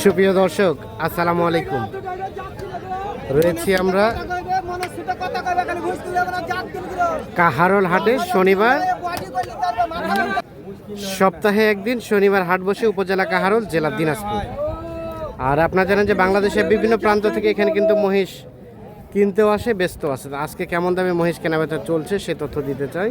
সুপ্রিয় দর্শক, আসসালামু আলাইকুম। রয়েছি আমরা কাহারল হাটে, শনিবার। সপ্তাহে একদিন শনিবার হাট বসে উপজেলা কাহারল, জেলা দিনাজপুর। আর আপনারা জানেন যে বাংলাদেশের বিভিন্ন প্রান্ত থেকে এখানে কিন্তু মহিষ কিনতেও আসে ব্যস্ত আছে আজকে কেমন দামে মহিষ কেনাবেচা চলছে, সে তথ্য দিতে চাই।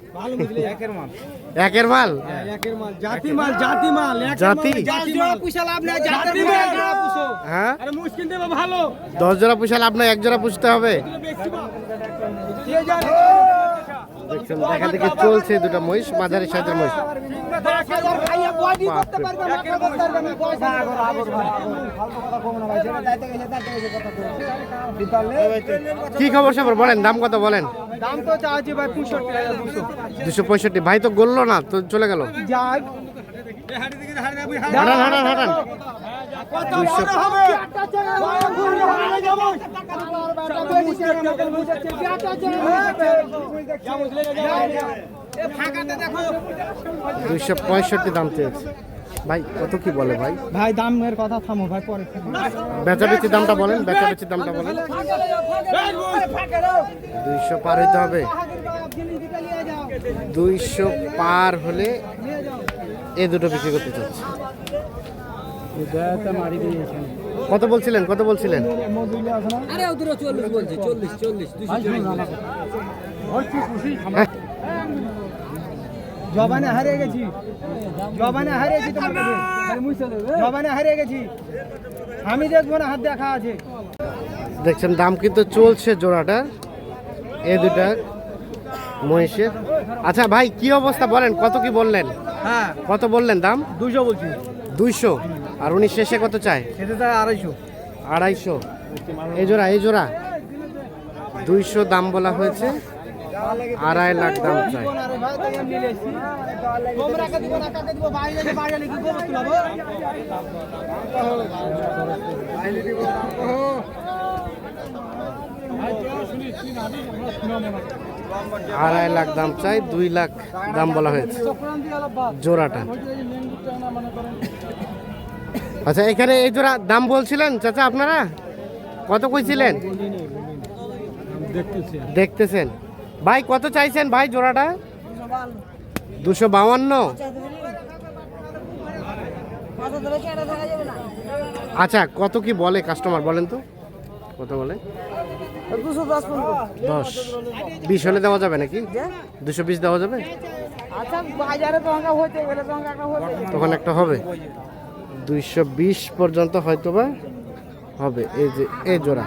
একের মাল। একের মাল? জাতি মাল জাতি জাতি? মাল জাতি মাল। পুষো হ্যাঁ? আরে মুশকিল দেবে ভালো। দশ জোড়া পুষালে আপনার এক জোড়া পুষতে হবে। দেখছেন দেখা দেখি চলছে দুটো মহিষ মাঝারি সাইজের মহিষ। কি খবর সবর? বলেন দাম কত বলেন? দাম তো চাচ্ছি ভাই পঁয়ষট্টি দুশো। দুশো পঁয়ষট্টি। ভাই তো গললো না তো চলে গেল। যাই হাঁটান হাঁটান হাঁটান দুইশো দুইশো পঁয়ষট্টি দাম চেয়েছে। ভাই কত কি বলে ভাই? ভাই দামের কথা থামো ভাই পরে বেচাবেচি দামটা বলেন বেচাবেচি দামটা বলেন। দুইশো পার হইতে হবে। দুইশো পার হলে এ দুটো বিক্রি করতে চাচ্ছি। কত বলছিলেন? কত বলছিলেন? হ্যাঁ, জবানে হারিয়ে গেছি। জবানে হারিয়েছি জবানে হারিয়ে গেছি। আমি দেখব না হাত দেখা আছে। দেখছেন দাম কিন্তু চলছে জোড়াটা। এ দুটা মহিষের? আচ্ছা ভাই কি অবস্থা বলেন কত কি বললেন? হ্যাঁ। কত বললেন দাম? দুশো বলছি। দুইশো। আর উনি শেষে কত চায়? খেতে চাই আড়াইশো। আড়াইশো। এই জোড়া এই জোড়া। দুইশো দাম বলা হয়েছে আড়াই লাখ দাম চাই আড়াই লাখ দাম চাই, দুই লাখ দাম বলা হয়েছে। জোড়াটা। আচ্ছা এখানে এই জোড়া দাম বলছিলেন চাচা আপনারা? কত কইছিলেন? দেখতেছেন। ভাই, কত চাইছেন ভাই জোড়াটা? দুশো বাউান্ন। আচ্ছা কত কি বলে কাস্টমার বলেন তো? কত বলে? দুশো বিশ হলে দেওয়া যাবে নাকি? দুশো বিশ দেওয়া যাবে? আচ্ছা তখন একটা হবে। দুইশো বিশ পর্যন্ত হয়তোবা হবে। এই যে এই জোড়া।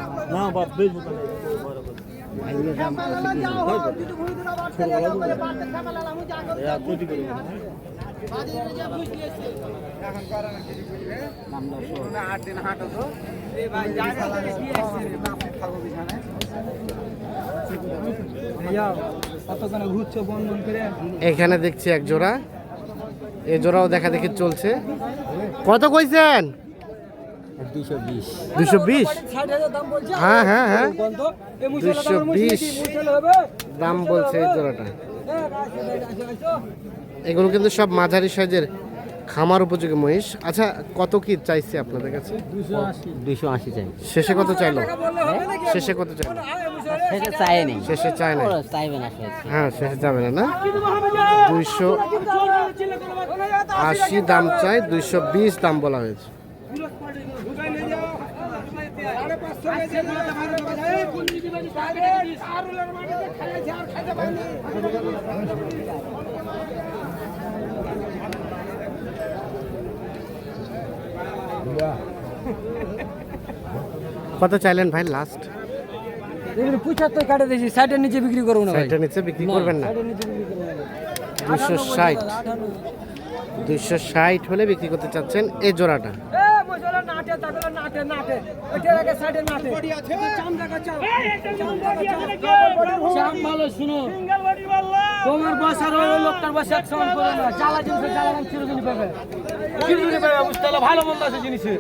কতক্ষণ এখানে দেখছি এক জোড়া। এই জোড়াও দেখা দেখি চলছে। কত কইছেন? দুশো বিশ। হ্যাঁ হ্যাঁ হ্যাঁ। দুশো বিশ। দাম বলছে এই জোড়াটা। এগুলো কিন্তু সব মাঝারি সাইজের। খামার উপযোগী মহিষ। আচ্ছা কত কি চাইছে আপনাদের কাছে? দুশো আশি চাই। শেষে কত চাইলো? শেষে কত চাইলো? সেটা চাই নেই। শেষে চায় না চাইবে না হ্যাঁ শেষে যাবে না না? দুইশো আশি দাম চাই দুইশো বিশ দাম বলা হয়েছে। কত চাইলেন ভাই লাস্ট পঁচাত্তর কাটে দিয়েছি ষাটের নিচে বিক্রি করব না নিচে বিক্রি করবেন না। দুইশো ষাট। দুইশো ষাট হলে বিক্রি করতে চাচ্ছেন এই জোড়াটা। তোমার বয়স লোকটার বয়স এক সমান করে না। জ্বালা জিনিসের জ্বালা দাম চিরদিনই পাবে। চিরদিনই পাবে বুঝতে পারলে ভালো মন্দ আছে জিনিসের।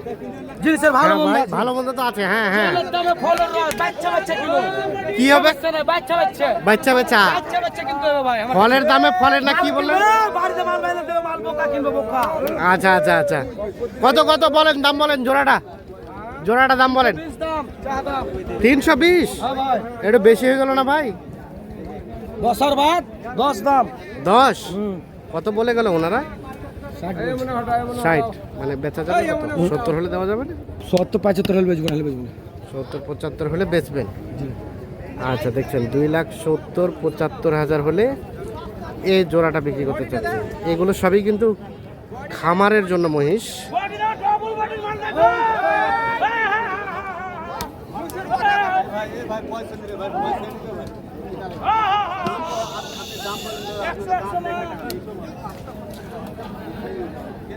জিনিসের ভালো হ্যাঁ, মন্দ ভালো মন্দ তো আছে হ্যাঁ হ্যাঁ। ফলের দামে ফলের বাচ্চা বাচ্চা কিলো। কি হবে? বাচ্চা বাচ্চা বাচ্চা। বাচ্চা বাচ্চা। বাচ্চা কিনতে হবে ভাই ফলের দামে ফলের না কি বললেন? বাড়িতে মাল বাইরে দেবে মাল বোকা কিনবো বোকা। আচ্ছা আচ্ছা আচ্ছা। কত কত বলেন দাম বলেন জোড়াটা। জোড়াটা দাম বলেন। তিনশো বিশ? হ্যাঁ একটু বেশি হয়ে গেল না ভাই? দশের ভাত দশ দাম। দশ? কত বলে গেল ওনারা? ষাট মানে বেচা যাবে সত্তর হলে দেওয়া যাবে না? সত্তর পঁচাত্তর হলে বেচবো নাহলে বেচবো না। সত্তর পঁচাত্তর হলে বেচবেন। আচ্ছা দেখছেন দুই লাখ সত্তর পঁচাত্তর হাজার হলে এই জোড়াটা বিক্রি করতে চাচ্ছে। এগুলো সবই কিন্তু খামারের জন্য মহিষ।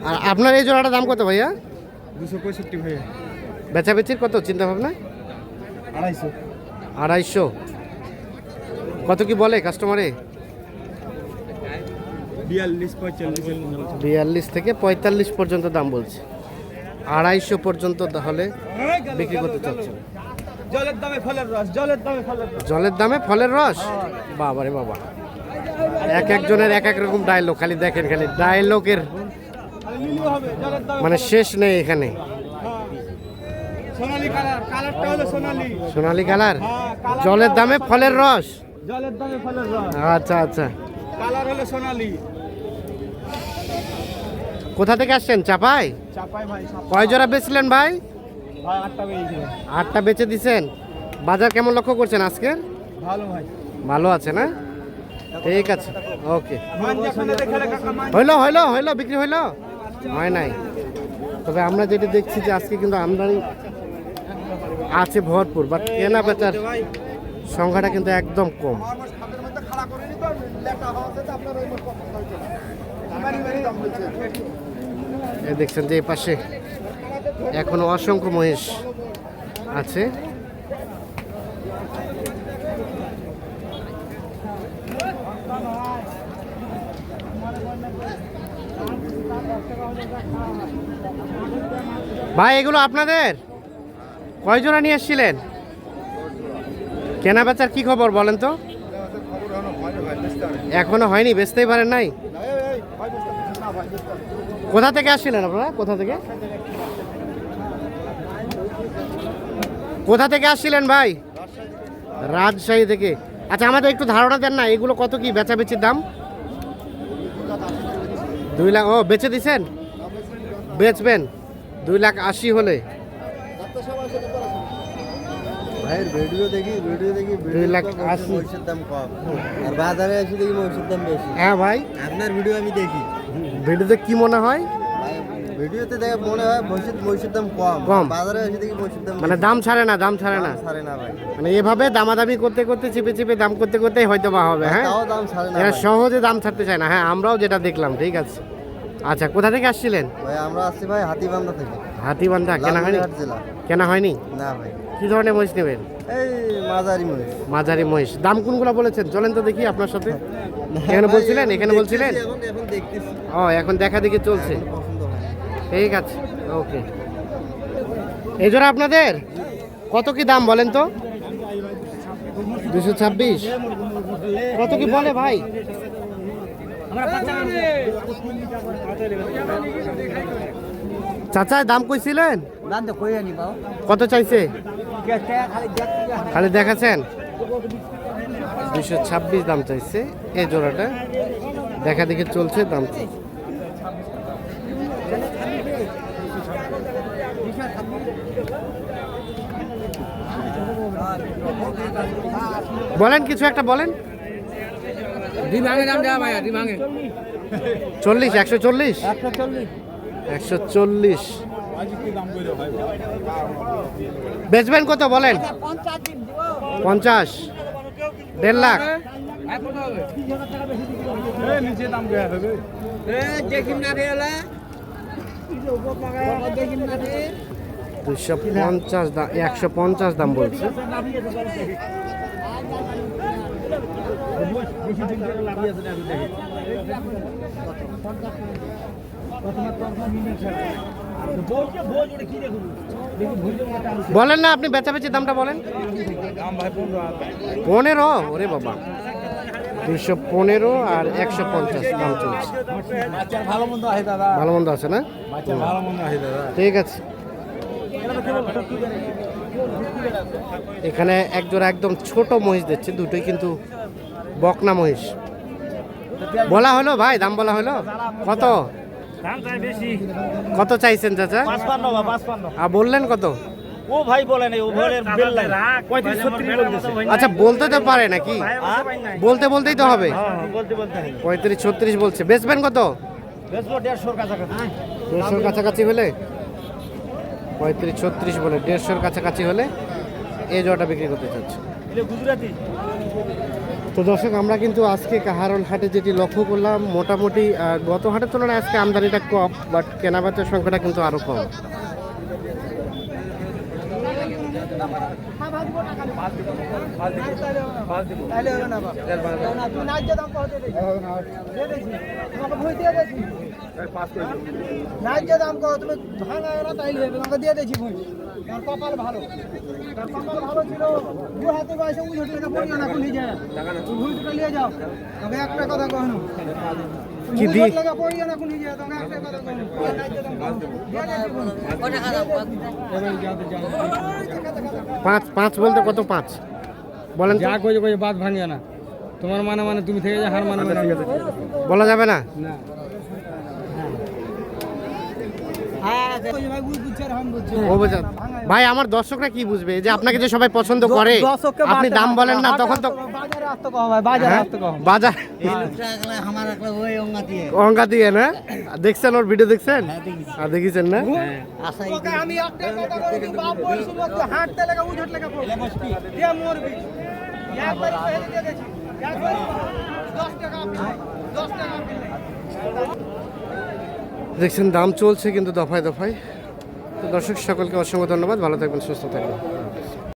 আর আপনার এই জোড়াটার দাম কত ভাইয়া? দুশো পঁয়ষট্টি ভাইয়া। বেচা বেচির কত চিন্তা ভাবনা আড়াইশো। আড়াইশো। কত কি বলে কাস্টমারে বিয়াল্লিশ থেকে পঁয়তাল্লিশ পর্যন্ত দাম বলছে। আড়াইশো পর্যন্ত তাহলে বিক্রি করতে চাচ্ছে জলের দামে ফলের রস জলের দামে ফলের রস। জলের দামে ফলের রস? বাবা বাবা। এক একজনের এক এক রকম ডায়লগ খালি দেখেন খালি ডায়লগের লিলিও হবে জলের দামে মানে শেষ নেই এখানে। সোনালি কালার হ্যাঁ, জলের দামে ফলের রস? জলের দামে ফলের রস। আচ্ছা আচ্ছা। কালার হলো সোনালি। কোথা থেকে আসছেন? চাপাই? কয় জোড়া বেচলেন ভাই? আটটা বেচে দিছেন। বাজার কেমন লক্ষ্য করছেন আজকে ভালো ভাই। ভালো আছে না? ঠিক আছে ওকে। হইল হইল হইল বিক্রি হইল? হয় নাই। তবে আমরা যেটা দেখছি যে আজকে কিন্তু আমদানি আছে ভরপুর বাট কেনা বেচার সংখ্যাটা কিন্তু একদম কম। দেখছেন যে পাশে এখনও অসংখ্য মহিষ আছে। ভাই, এগুলো আপনাদের? কয় নিয়ে এসেছিলেন? কেনা বেচার কি খবর বলেন তো? এখনও হয়নি, বেচতেই পারেন নাই? কোথা থেকে আসছিলেন আপনারা? কোথা থেকে? কোথা থেকে আসছিলেন ভাই? রাজশাহী থেকে। আচ্ছা আমাদের একটু ধারণা দেন না, এগুলো কত কি বেচা বেচির দাম? দুই লাখ, ও, বেচে দিছেন? বেচবেন। দুই লাখ আশি হলে। ভাইয়ের ভিডিও দেখি ভিডিও দেখি দুই লাখ আশি। মহিষের দাম কম। আর বাজারে এসে দেখি মহিষের দাম বেশি। হ্যাঁ ভাই। আপনার ভিডিও আমি দেখি। ভিডিওতে কি মনে হয়? ভিডিওতে দেখে মনে হয় মহিষের মহিষের দাম কম। কম। বাজারে এসে দেখি মহিষের দাম মানে দাম ছাড়ে না দাম ছাড়ে না। ছাড়ে না ভাই। মানে এভাবে দামাদামি করতে করতে চিপে চিপে দাম করতে করতেই হয়তো বা হবে হ্যাঁ? তাও দাম ছাড়ে না এরা সহজে দাম ছাড়তে চায় না। হ্যাঁ আমরাও যেটা দেখলাম ঠিক আছে। আচ্ছা কোথা থেকে আসছিলেন? ভাই আমরা আসছি ভাই হাতিবান্ধা থেকে। হাতিবান্ধা কেনা হয়নি? কেনা হয়নি? না ভাই। কি ধরনের মহিষ নেবেন? এই মাঝারি মহিষ। মাঝারি মহিষ। দাম কোনগুলো বলেছেন? চলেন তো দেখি আপনার সাথে। এখানে বলছিলেন? এখানে বলছিলেন? ও এখন দেখা দেখি চলছে। ঠিক আছে ওকে। এই জোড়া আপনাদের? কত কি দাম বলেন তো? দুশো ছাব্বিশ। কত কি বলে ভাই? চাচা দাম কইছিলেন? দাম তো কই আনি বাবা কত চাইছে? খালি দেখাচ্ছেন? দুশো ছাব্বিশ দাম চাইছে। এই জোড়াটা দেখা দেখি চলছে দাম। চাইছে। বলেন কিছু একটা বলেন। দাম দেওয়া চল্লিশ একশো চল্লিশ? একশো চল্লিশ। বেচবেন কত বলেন? পঞ্চাশ। দেড় লাখ। রে। দুইশো পঞ্চাশ দাম একশো পঞ্চাশ দাম বলছে। বলেন না, আপনি বেচাবেচি দামটা বলেন। পনেরো, ওরে বাবা। দুশো পনেরো আর একশো পঞ্চাশ, দাম চলছে। ভালো মন্দ আছে না? ঠিক আছে। এখানে এক জোড়া একদম ছোট মহিষ দিচ্ছে, দুটোই কিন্তু বকনা মহিষ। বলা হলো ভাই দাম বলা হলো? কত? দাম চাই বেশি। কত চাইছেন চাচা? আর বললেন কত? ও ভাই বলে নাই ও বলে বেল নাই। পঁয়ত্রিশ ছত্রিশ বলতেছে। আচ্ছা বলতে তো পারে নাকি? হ্যাঁ? বলতে বলতেই তো হবে। হ্যাঁ, বলতে বলতে নাই পঁয়ত্রিশ ছত্রিশ বলছে। বেচবেন কত? দেড়শোর কাছাকাছি। হলে? পঁয়ত্রিশ ছত্রিশ বলে দেড়শোর কাছাকাছি হলে এই জোড়াটা বিক্রি করতে চাচ্ছে। গুজরাটি। তো দর্শক, আমরা কিন্তু আজকে কাহারল হাটে যেটি লক্ষ্য করলাম, মোটামুটি গত হাটের তুলনায় আজকে আমদানিটা কম বাট কেনাবেচার সংখ্যাটা কিন্তু আরও কম। ন্যায্য দাম কত তুমি ভাঙা না তাইলে হবে তোমাকে দিয়ে দিয়েছি ভুল তোমার কপাল ভালো তোমার কপাল ভালো ছিল দু হাতে বয়সে উঠে টাকা পড়িও না খুলি যায় ভুল দুটো নিয়ে যাও তোমাকে একটা কথা কহনো কি দি-। পাঁচ পাঁচ বলতে কত পাঁচ? বলেন যা কইছে কইছে বাদ ভাঙিয়া না। তোমার মানে মানে তুমি থেকে যা হার মানে মানে বলা যাবে না? না হ্যাঁ ভাই বুঝ বুঝছে আর হাম বুঝছে ও ভাই আমার দর্শকরা কি বুঝবে? যে আপনাকে যে সবাই পছন্দ করে আপনি দাম বলেন না তখন তো আসতে কও, বাজারে আসতে কও ভাই বাজারে হ্যাঁ? অঙ্গা দিয়ে। না? দেখছেন ওর ভিডিও দেখছেন? আর দেখেছেন না? তোকে আমি একটা কথা বলি তুই বাপ বলছিল তুই হাঁটতে লাগা উঠট লাগা পড়ে দিয়ে মরবি। একবার পেলে দিয়ে গেছি। একবার 10 টাকা আপনি 10 টাকা আপনি দেখছেন, দাম চলছে কিন্তু দফায় দফায়। তো দর্শক সকলকে অসংখ্য ধন্যবাদ। ভালো থাকবেন, সুস্থ থাকবেন।